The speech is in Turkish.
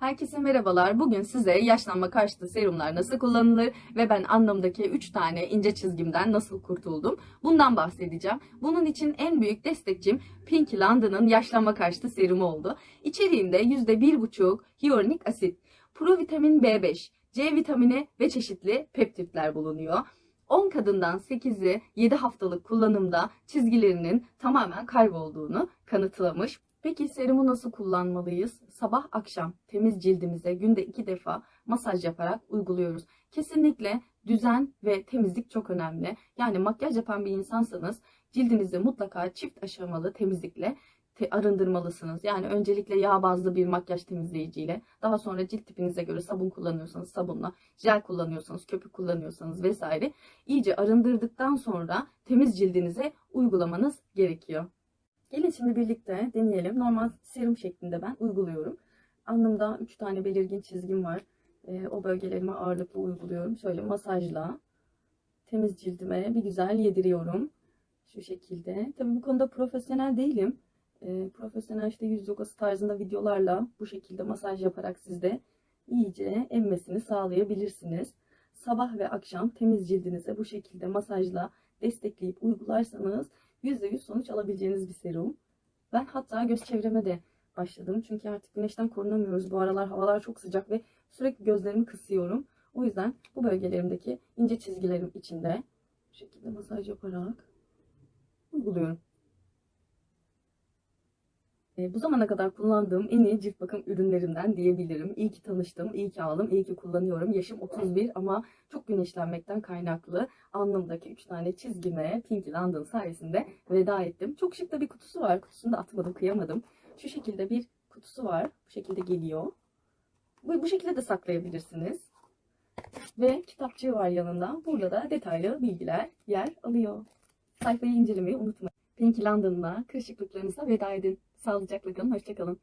Herkese merhabalar. Bugün size yaşlanma karşıtı serumlar nasıl kullanılır ve ben anlamdaki 3 tane ince çizgimden nasıl kurtuldum bundan bahsedeceğim. Bunun için en büyük destekçim Pink London'ın yaşlanma karşıtı serumu oldu. İçeriğinde %1,5 hyaluronik asit, provitamin B5, C vitamini ve çeşitli peptitler bulunuyor. 10 kadından 8'i 7 haftalık kullanımda çizgilerinin tamamen kaybolduğunu kanıtlamış. Peki serumu nasıl kullanmalıyız? Sabah akşam temiz cildimize günde 2 defa masaj yaparak uyguluyoruz. Kesinlikle düzen ve temizlik çok önemli. Yani makyaj yapan bir insansanız cildinizi mutlaka çift aşamalı temizlikle te- arındırmalısınız. Yani öncelikle yağ bazlı bir makyaj temizleyiciyle, daha sonra cilt tipinize göre sabun kullanıyorsanız sabunla, jel kullanıyorsanız, köpük kullanıyorsanız vesaire iyice arındırdıktan sonra temiz cildinize uygulamanız gerekiyor. Gelin şimdi birlikte deneyelim. Normal serum şeklinde ben uyguluyorum. Alnımda 3 tane belirgin çizgim var. Ee, o bölgelerime ağırlıklı uyguluyorum. Şöyle masajla temiz cildime bir güzel yediriyorum. Şu şekilde. Tabii bu konuda profesyonel değilim. Ee, profesyonel işte yüz yogası tarzında videolarla bu şekilde masaj yaparak sizde iyice emmesini sağlayabilirsiniz. Sabah ve akşam temiz cildinize bu şekilde masajla destekleyip uygularsanız %100 sonuç alabileceğiniz bir serum. Ben hatta göz çevreme de başladım. Çünkü artık güneşten korunamıyoruz. Bu aralar havalar çok sıcak ve sürekli gözlerimi kısıyorum. O yüzden bu bölgelerimdeki ince çizgilerim içinde şekilde masaj yaparak uyguluyorum. E, bu zamana kadar kullandığım en iyi cilt bakım ürünlerimden diyebilirim. İyi ki tanıştım, iyi ki aldım, iyi ki kullanıyorum. Yaşım 31 ama çok güneşlenmekten kaynaklı alnımdaki 3 tane çizgime Pink London sayesinde veda ettim. Çok şık da bir kutusu var. Kutusunu da atmadım, kıyamadım. Şu şekilde bir kutusu var. Bu şekilde geliyor. Bu, bu şekilde de saklayabilirsiniz. Ve kitapçığı var yanında. Burada da detaylı bilgiler yer alıyor. Sayfayı incelemeyi unutmayın. Pink London'la kırışıklıklarınıza veda edin. Sağlıcakla kalın, hoşçakalın.